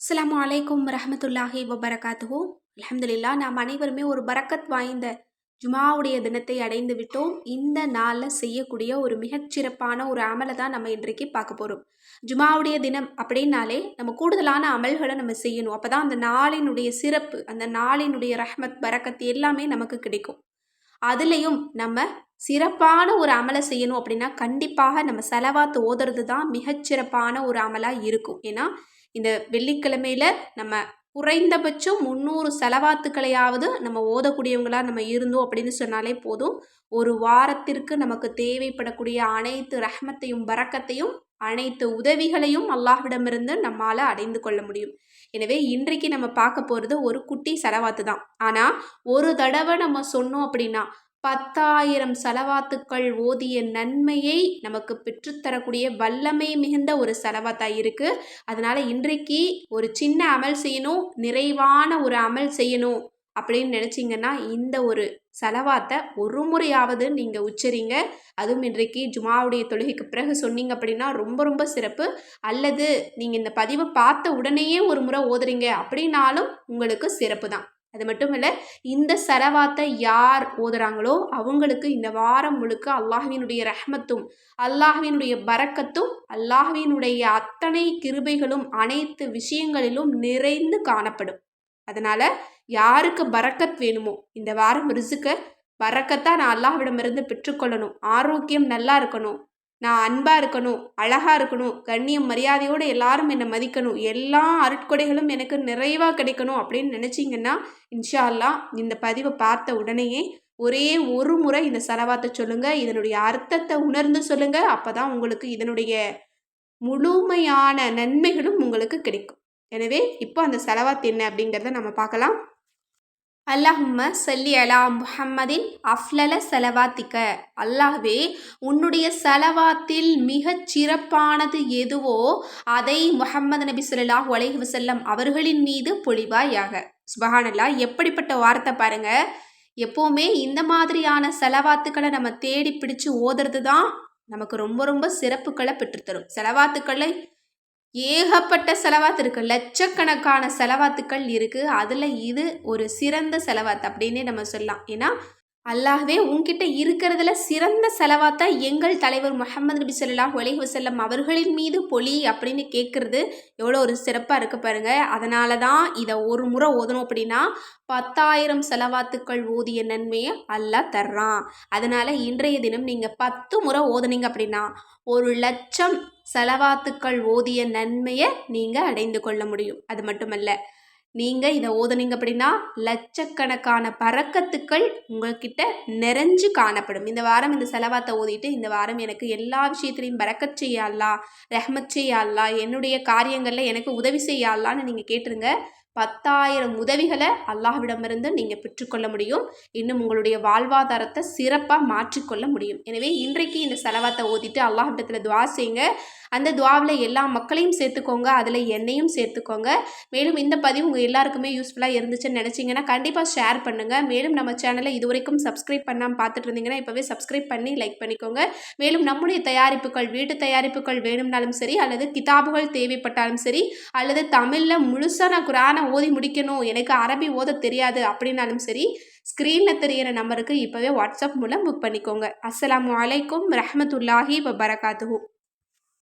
அஸ்லாம் அலைக்கும் ரஹமத்துல்லாஹி வபரகாத்துஹு. அலமதுல்லா நாம் அனைவருமே ஒரு பரக்கத் வாய்ந்த ஜுமாவுடைய தினத்தை அடைந்து விட்டோம். இந்த நாளில் செய்யக்கூடிய ஒரு மிகச்சிறப்பான ஒரு அமலை தான் நம்ம இன்றைக்கு பார்க்க போகிறோம் ஜுமாவுடைய தினம் அப்படின்னாலே நம்ம கூடுதலான அமல்களை நம்ம செய்யணும். அப்போ தான் அந்த நாளினுடைய சிறப்பு அந்த நாளினுடைய ரஹ்மத் பரக்கத் எல்லாமே நமக்கு கிடைக்கும். அதுலேயும் நம்ம சிறப்பான ஒரு அமலை செய்யணும் அப்படின்னா கண்டிப்பாக நம்ம செலவாத்து ஓதுறது தான் மிகச்சிறப்பான ஒரு அமலாக இருக்கும். ஏன்னா இந்த வெள்ளிக்கிழமையில நம்ம குறைந்தபட்சம் முந்நூறு செலவாத்துக்களையாவது நம்ம ஓதக்கூடியவங்களாக நம்ம இருந்தோம் அப்படின்னு சொன்னாலே போதும். ஒரு வாரத்திற்கு நமக்கு தேவைப்படக்கூடிய அனைத்து ரஹ்மத்தையும் பறக்கத்தையும் அனைத்து உதவிகளையும் அல்லாஹ்விடமிருந்து நம்மால் அடைந்து கொள்ள முடியும். எனவே இன்றைக்கு நம்ம பார்க்க போகிறது ஒரு குட்டி செலவாத்து தான். ஆனால் ஒரு தடவை நம்ம சொன்னோம் அப்படின்னா பத்தாயிரம் செலவாத்துக்கள் ஓதிய நன்மையை நமக்கு பெற்றுத்தரக்கூடிய வல்லமை மிகுந்த ஒரு செலவாத்தாக இருக்குது அதனால் இன்றைக்கு ஒரு சின்ன அமல் செய்யணும் நிறைவான ஒரு அமல் செய்யணும் அப்படின்னு நினச்சிங்கன்னா இந்த ஒரு செலவாத்தை ஒரு முறையாவது நீங்கள் உச்சரிங்க. அதுவும் இன்றைக்கு ஜுமாவுடைய தொழுகைக்கு பிறகு சொன்னீங்க அப்படின்னா ரொம்ப ரொம்ப சிறப்பு. அல்லது நீங்கள் இந்த பதிவை பார்த்த உடனேயே ஒரு முறை ஓதுறீங்க அப்படின்னாலும் உங்களுக்கு சிறப்பு தான். அது மட்டும் இல்லை இந்த செலவாத்தை யார் ஓதுறாங்களோ அவங்களுக்கு இந்த வாரம் முழுக்க அல்லாஹ்வினுடைய ரஹ்மத்தும் அல்லாஹ்வினுடைய பறக்கத்தும் அல்லாஹ்வினுடைய அத்தனை கிருபைகளும் அனைத்து விஷயங்களிலும் நிறைந்து காணப்படும். அதனால் யாருக்கு பறக்கத் வேணுமோ இந்த வாரம் ரிசுக்க பறக்கத்தான் நான் அல்லாஹ்விடமிருந்து பெற்றுக்கொள்ளணும். ஆரோக்கியம் நல்லா இருக்கணும். நான் அன்பாக இருக்கணும் அழகாக இருக்கணும் கண்ணியம் மரியாதையோடு எல்லாரும் என்னை மதிக்கணும் எல்லா அருட்கொடைகளும் எனக்கு நிறைவாக கிடைக்கணும் அப்படின்னு நினச்சிங்கன்னா இன்ஷா அல்லா இந்த பதிவை பார்த்த உடனேயே ஒரே ஒரு முறை இந்த செலவாத்தை சொல்லுங்கள் இதனுடைய அர்த்தத்தை உணர்ந்து சொல்லுங்கள் அப்போ தான் உங்களுக்கு இதனுடைய முழுமையான நன்மைகளும் உங்களுக்கு கிடைக்கும். எனவே இப்போ அந்த செலவாத்து என்ன அப்படிங்கிறத நம்ம பார்க்கலாம். அல்லாஹும்ம சல்லி அலா முஹம்மதின் அஃப்லல செலவாத்திக்க. அல்லாஹ்வே உன்னுடைய செலவாத்தில் மிகச் சிறப்பானது எதுவோ அதை முஹம்மது நபி சொல்லாஹ் அலைஹி வசல்லம் அவர்களின் மீது பொழிவாயாக. சுபஹானல்லா எப்படிப்பட்ட வார்த்தை பாருங்க. எப்போவுமே இந்த மாதிரியான செலவாத்துக்களை நம்ம தேடி பிடிச்சு ஓதுறது தான் நமக்கு ரொம்ப ரொம்ப சிறப்புகளை பெற்றுத்தரும். செலவாத்துக்களை ஏகப்பட்ட செலவாத்து இருக்குது லட்சக்கணக்கான செலவாத்துக்கள் இருக்குது அதில் இது ஒரு சிறந்த செலவாத்து அப்படின்னே நம்ம சொல்லலாம். ஏன்னா அல்லாஹ்வே உன்கிட்ட இருக்கிறதுல சிறந்த செலவாத்தா எங்கள் தலைவர் முகமது நபி சொல்லாஹ் ஒலி வசல்லம் அவர்களின் மீது பொலி அப்படின்னு கேட்குறது எவ்வளோ ஒரு சிறப்பாக இருக்கு பாருங்க. அதனால தான் இதை ஒரு முறை ஓதணும் அப்படின்னா பத்தாயிரம் செலவாத்துக்கள் ஓதிய நன்மையை அல்லாஹ் தர்றான். அதனால் இன்றைய தினம் நீங்கள் பத்து முறை ஓதுனீங்க அப்படின்னா ஒரு லட்சம் செலவாத்துக்கள் ஓதிய நன்மையை நீங்கள் அடைந்து கொள்ள முடியும். அது மட்டுமல்ல நீங்கள் இதை ஓதுனீங்க அப்படின்னா லட்சக்கணக்கான பறக்கத்துக்கள் உங்கள்கிட்ட நிறைஞ்சு காணப்படும். இந்த வாரம் இந்த செலவாத்தை ஓதிட்டு இந்த வாரம் எனக்கு எல்லா விஷயத்துலையும் பறக்கச் செய்யலாம் ரஹ்மத் செய்யலாம் என்னுடைய காரியங்களில் எனக்கு உதவி செய்யலான்னு நீங்கள் கேட்டுருங்க. பத்தாயிரம் உதவிகளை அல்லாஹ்விடமிருந்து நீங்கள் பெற்றுக்கொள்ள முடியும். இன்னும் உங்களுடைய வாழ்வாதாரத்தை சிறப்பாக மாற்றிக்கொள்ள முடியும். எனவே இன்றைக்கு இந்த செலவாத்தை ஓதிட்டு அல்லாஹ்விடத்தில் துவா செய்யுங்க. அந்த துவாவில் எல்லா மக்களையும் சேர்த்துக்கோங்க. அதில் என்னையும் சேர்த்துக்கோங்க. மேலும் இந்த பதிவு உங்கள் எல்லாருக்குமே யூஸ்ஃபுல்லாக இருந்துச்சுன்னு நினச்சிங்கன்னா கண்டிப்பாக ஷேர் பண்ணுங்கள் மேலும் நம்ம சேனலை இது வரைக்கும் சப்ஸ்கிரைப் பண்ணாமல் பார்த்துட்டு இருந்தீங்கன்னா இப்போவே சப்ஸ்கிரைப் பண்ணி லைக் பண்ணிக்கோங்க. மேலும் நம்முடைய தயாரிப்புகள் வீட்டு தயாரிப்புகள் வேணும்னாலும் சரி அல்லது கிதாபுகள் தேவைப்பட்டாலும் சரி அல்லது தமிழில் முழுசாக நான் குரான ஓதி முடிக்கணும். எனக்கு அரபி ஓத தெரியாது. அப்படின்னாலும் சரி ஸ்க்ரீனில் தெரிகிற நம்பருக்கு இப்போவே வாட்ஸ்அப் மூலம் புக் பண்ணிக்கோங்க. அஸ்லாம் வலைக்கும் ரஹமத்துல்லாஹி வபரகாத்து